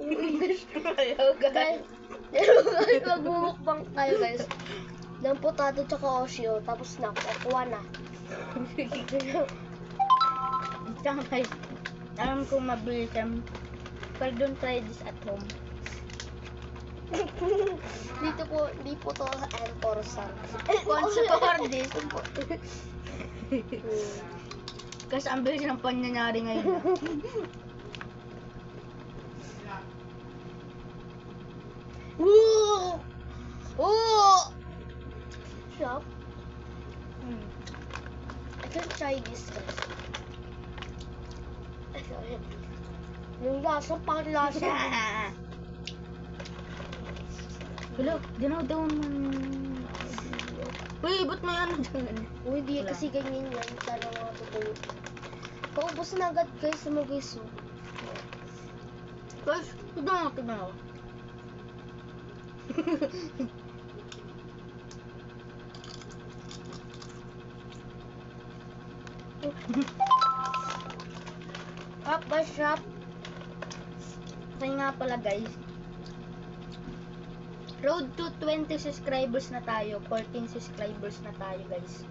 English. Ayaw, Guys, guys, magmumukbang tayo guys. Ng potato tsaka osyo, tapos na, kukuha na. Tsaka guys, alam ko mabilis yan. Pero don't try this at home. Dito po, di po to Enforcer. For this. Kasi ang bilis ng pangyayari ngayon. Woo! Oh! Shop. Hmm. I can try this guys. Yung lasa, parang lasa. Hello, dinaw-down man. Uy, ba't may ano dyan? Uy, di Wala. kasi ganyan yan. Sana mga totoo. Paubos na agad guys sa mga guys. oh. Guys, tignan mo, tignan mo. Up ba shop? Kasi nga pala guys, road to 20 subscribers na tayo, 14 subscribers na tayo guys.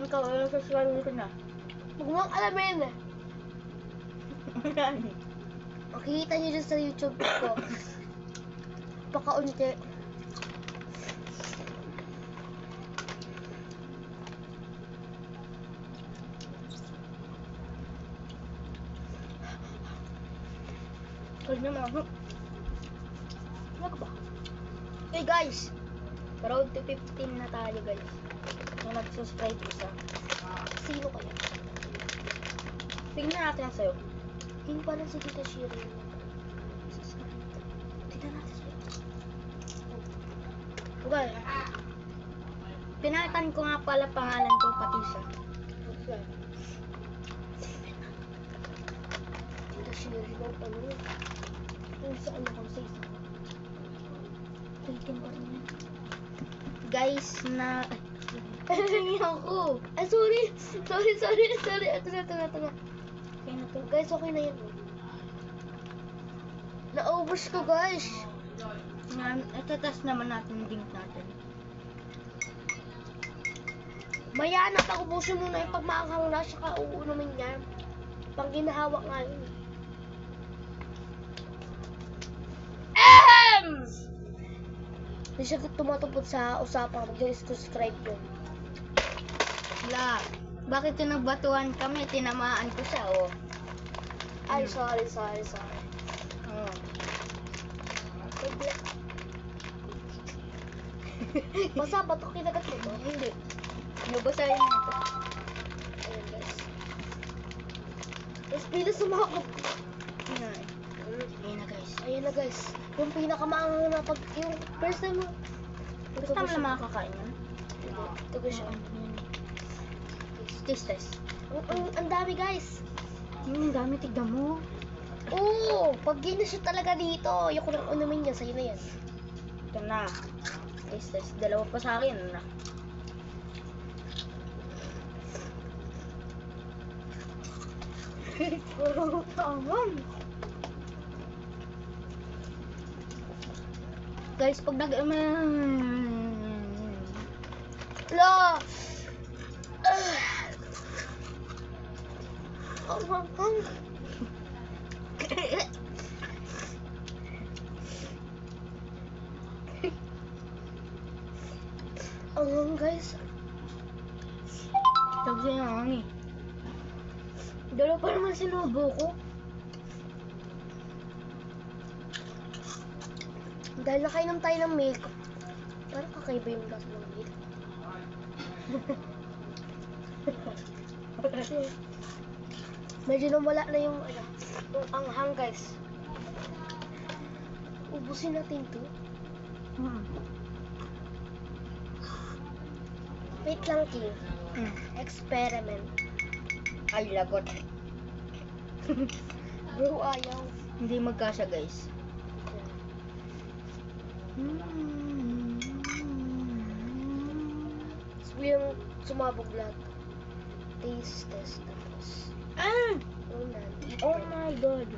Ikaw, ano subscriber ko na? Huwag mong alamin. Makikita niyo dyan sa YouTube ko. Pakaunti. Huwag naman ako. Ano ba? Hey guys! Road to 15 na tayo guys. Yung nag-subscribe isa. Sino kaya? Tingnan natin ang sayo. Hindi pa lang si Tita Shiri. Tignan natin siya. Okay. Pinalitan ko nga pala pangalan ko pati siya. Tita Shiri ng ano? Yung sa ano ko sa isa. Tingin pa rin yan. Guys na... Ay, ako. Ay, sorry! Sorry, sorry, sorry. Ito na, ito na, ito na. Guys, okay na yan. Na-overs ko, guys. Nga, ito test naman natin yung link natin. Maya na, paubusin muna yung pagmaanghang na, saka uunumin yan. Pang ginahawak nga yun. Ahem! Hindi siya tumatupod sa usapang mag-subscribe ko. Wala. Bakit yung nagbatuhan kami? Tinamaan ko siya, oh. Ay, sorry, sorry, sorry. oh. Basta ba ito? Kinagat mo to? Hindi. Nabasahin na ito. Ayan, guys. Tapos bilis sumakot. Ayan. Ayan na guys. Ayan na, guys. Yung pinakamaanghang na pag... Yung first time mo... Gusto mo lang makakain yan? Ito ko siya. Taste ang, ang dami, guys. Hmm, dami tignan mo. Oo, pag ginashoot talaga dito, ayoko nang unamin yan, sa'yo na yan. Ito na. Taste test. Dalawa pa sa akin. Na. Tangan. Guys, pag nag... La! Ang hanghang. Hanghang, guys. Tapos yun ang eh. Dalawa pa naman sinubo ko. Dahil nakainom tayo ng milk, parang kakaiba yung gas ng milk. Medyo nawala na yung ano, yung anghang guys. Ubusin natin to. Hmm. Wait lang, King. Hmm. Experiment. Ay, lagot. Bro, ayaw. Hindi magkasya, guys. Hmm. Tapos yung sumabog lahat. Taste test tapos. Ah! Eat my god.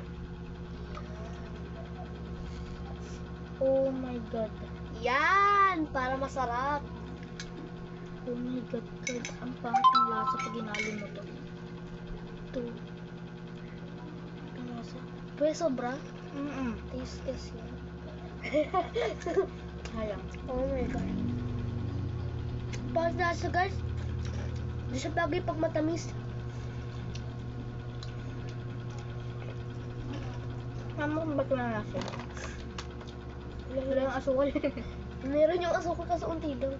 Oh my god. Yan! Para masarap. Oh my god, god. Ang pangit ng lasa pag inalo mo to. Ito. Ang lasa. Pero sobra. Mm-mm. Taste test yan. Hayang. oh my god. Pag nasa guys, bagay pag matamis. Tama kung ba't wala lasa? Wala yung asukal. Meron yung asukal kasi unti daw.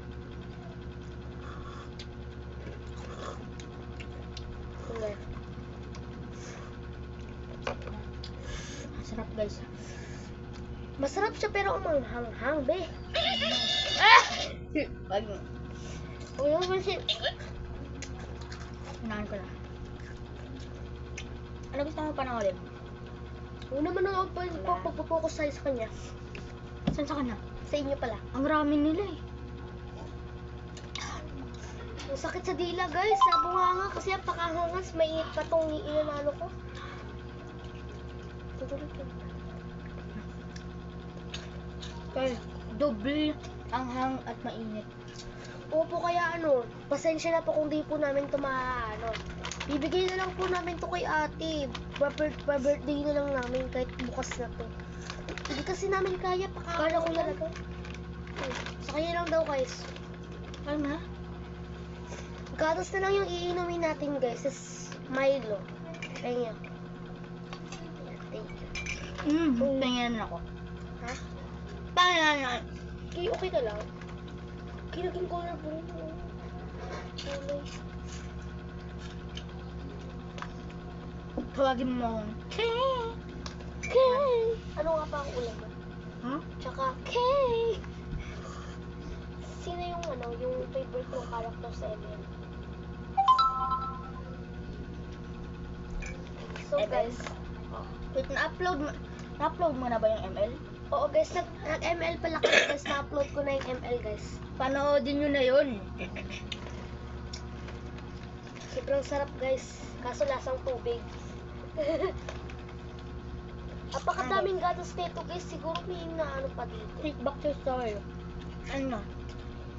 Wala. Sarap guys. Masarap siya pero umanghang-hang, be. Ah! Wag. Huwag mo pansin. Unahan ko na. Ano gusto mo panoorin? Huwag naman ako pa- Wala. pa- pagpapokus tayo sa kanya. Saan sa kana? Sa inyo pala. Ang rami nila eh. Ang sakit sa dila, guys. Sa bunganga kasi ang pakahangas. Mainit pa tong inanalo ko. Kaya, doble ang hang at mainit. Opo, kaya ano, pasensya na po kung di po namin ito ano. Bibigay na lang po namin to kay ate. Pa-bir- Pa-birthday na lang namin kahit bukas na to. Hindi kasi namin kaya, pakakala ko talaga. Sa kanya lang daw, guys. Ano? Gatas na lang yung iinumin natin, guys. Is Milo. Kaya Thank you. Mm, tingnan ako. Ha? Tingnan Okay, okay ka lang. Kinagin ko na po. Kulay. Tawagin mo akong. Kay! Ano nga pa ang ulam mo? Ha? Tsaka, Kay! Sino yung ano, yung favorite mong character sa ML? So ML? guys, Wait, na-upload mo, na-upload mo na ba yung ML? oo guys, nag, nag-ML pala kami guys, na-upload ko na yung ML guys. Panoodin nyo na yun. Sobrang sarap guys, kaso lasang tubig. Apakadaming gatas nito guys, siguro may na ano pa dito. Take back to story. Ano?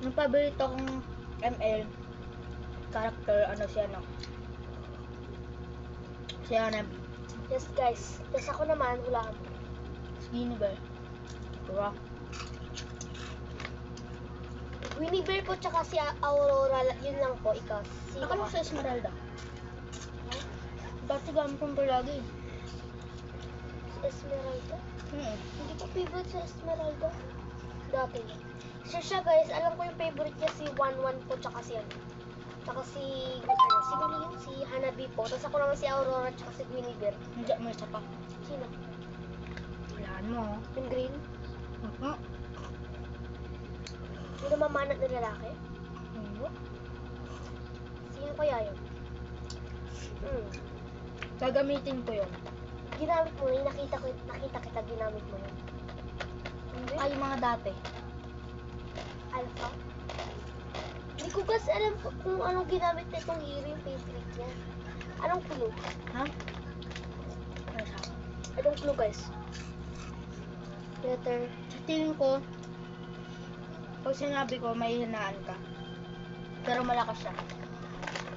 Yung paborito kong ML character, ano siya, no? Siya na, Yes guys, yes ako naman, hulaan skinny bear. Diba? Winnie Bear po tsaka si Aurora, yun lang po, ikaw. Si Ako lang sa Esmeralda. Dati gamit kong palagi. Esmeralda? Hmm. Hindi ko favorite si Esmeralda. Dati. Siya siya guys, alam ko yung favorite niya si 1-1 po tsaka si ano. Tsaka si, ano, si Mali yun, si Hanabi po. Tapos ako naman si Aurora tsaka si Bear. Hindi mo isa pa. Sino? Walaan mo. Yung green? Uh-huh. Yung namamanat na lalaki? Ano? Sino kaya yun? Hmm. Gagamitin ko yun. Ginamit mo yun, nakita, ko, nakita kita ginamit mo yun. Hindi? Ay, mga dati. Alpha? Hindi ko kasi alam kung- kung anong ginamit na itong hero yung favorite niya. Anong clue? Ha? Ano siya? Anong clue guys? Letter. Sa tingin ko, pag sinabi ko, may hinaan ka. Pero malakas siya.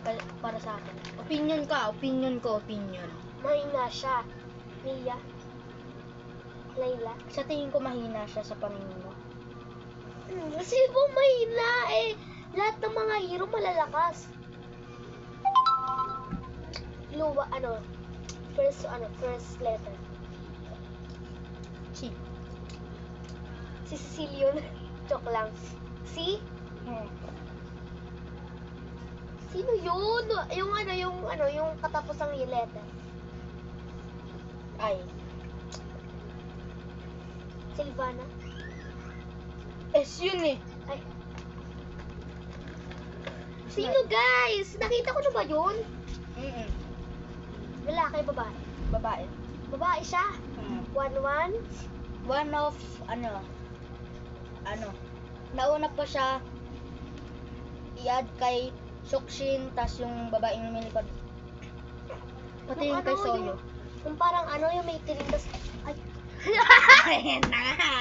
Pa- para sa akin. Opinion ka, opinion ko, opinion. Mahina siya. Mia. Layla. Sa tingin ko, mahina siya sa paningin mo. Hmm, kasi po mahina eh. Lahat ng mga hero malalakas. Luwa, ano, first, ano, first letter. Si. Si Cecilion. Joke lang. Si? Hmm. Sino yun? Yung ano, yung ano, yung katapos ng letter. Ay. Silvana. S yun eh. Ay. Sino guys? Nakita ko na ba yun? Mm-mm. Lalaki, babae. Babae. Babae siya. Mm. One-one. One of, ano, ano, nauna pa siya i-add kay Sukshin, tas yung babaeng lumilipad. Pati Yung yung kay ano, Soyo. yung- Kung parang ano yung may tiling, tas, ay, Ayan na nga.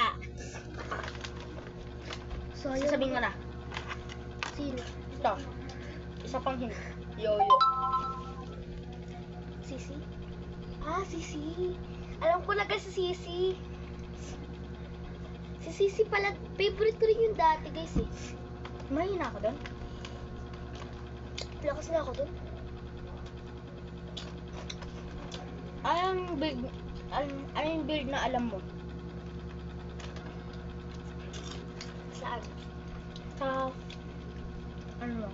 sayang. Sasabihin ko na. Sino? Ito. Isa pang hint. Yo-yo. Sisi? Ah, Sisi. Alam ko na kasi si Sisi. Si Sisi pala, favorite ko rin yung dati guys eh. Mahina ako doon. Lakas na ako dun. Anong build, an, ano yung build na alam mo? Saan? Sa, ano?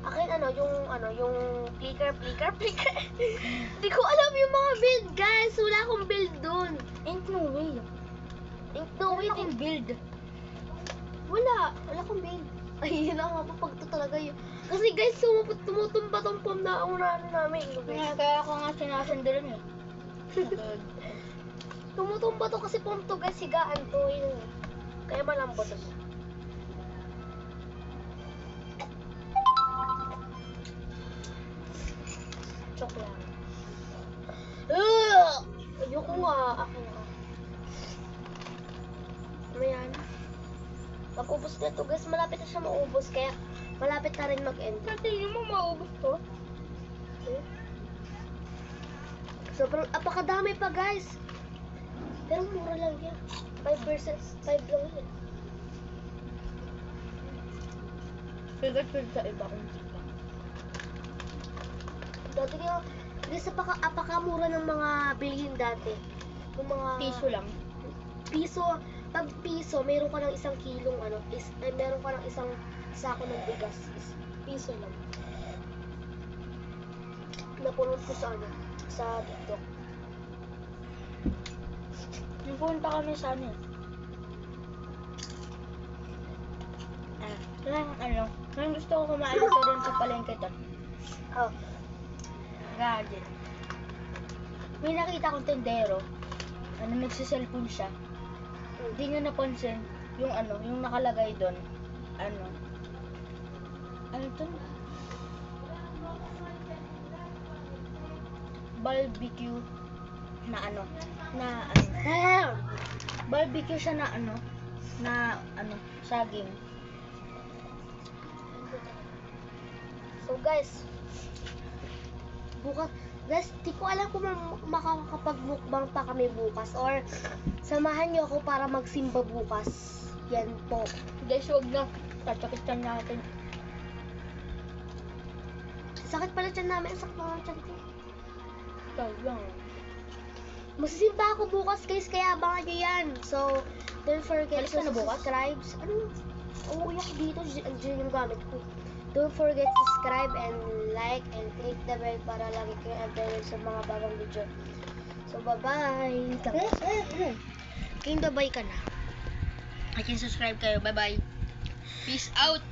Akin ano, yung ano, yung flicker, flicker, flicker. Hindi ko alam yung mga build guys. Wala akong build dun. Ain't no way. Ain't no way, Wala akong build. Wala. Wala akong build. Ay, yun ang mapapag to talaga yun. Kasi guys, sumupot, tumutumba tong pom na una ano namin. Kaya, kaya ako nga sinasandalan eh. Tumutumba to kasi pom to guys, higaan to. Yun. Kaya malambot to. Mag-ubos na to guys. Malapit na siya maubos. Kaya malapit na rin mag-end. Sa tingin mo maubos to? Eh? Sobrang apakadami pa guys. Pero mura lang yan. 5%, 5 lang yan. Figure sa iba kung saan. Dati nga, guys, apaka, apakamura ng mga bilihin dati. Yung mga... Piso lang. Piso. Pag piso, meron ka ng isang kilong ano, is, eh, meron ka ng isang sako ng bigas. Is, piso lang. Napulot ko sa ano, sa TikTok. Nagpunta kami sa ano eh. Ah, lang ano, nang gusto ko kumain ito doon sa palengke to. Oh, Gadget. May nakita kong tendero. Ano, nagsiselfon siya. Hindi niya napansin yung ano, yung nakalagay doon. Ano? Ano to? Barbecue na ano, na ano, barbecue siya na ano, na ano, saging. So guys, bukas, guys, di ko alam kung ma- makakapag-mukbang pa kami bukas or samahan niyo ako para magsimba bukas. Yan po. Guys, wag na. Tatakit natin. Sakit pala tiyan namin, sakit na tiyan ko. Ikaw lang. Magsisimba ako bukas guys, kaya abangan niyo yan. So, don't forget Alis to na bukas? subscribe. Ano? Uuwi ako dito, dyan yung gamit ko. Don't forget to subscribe and like and click the bell para lagi kayo updated sa mga bagong video. So, bye-bye. King, bye ka na. I can subscribe kayo. Bye-bye. Peace out.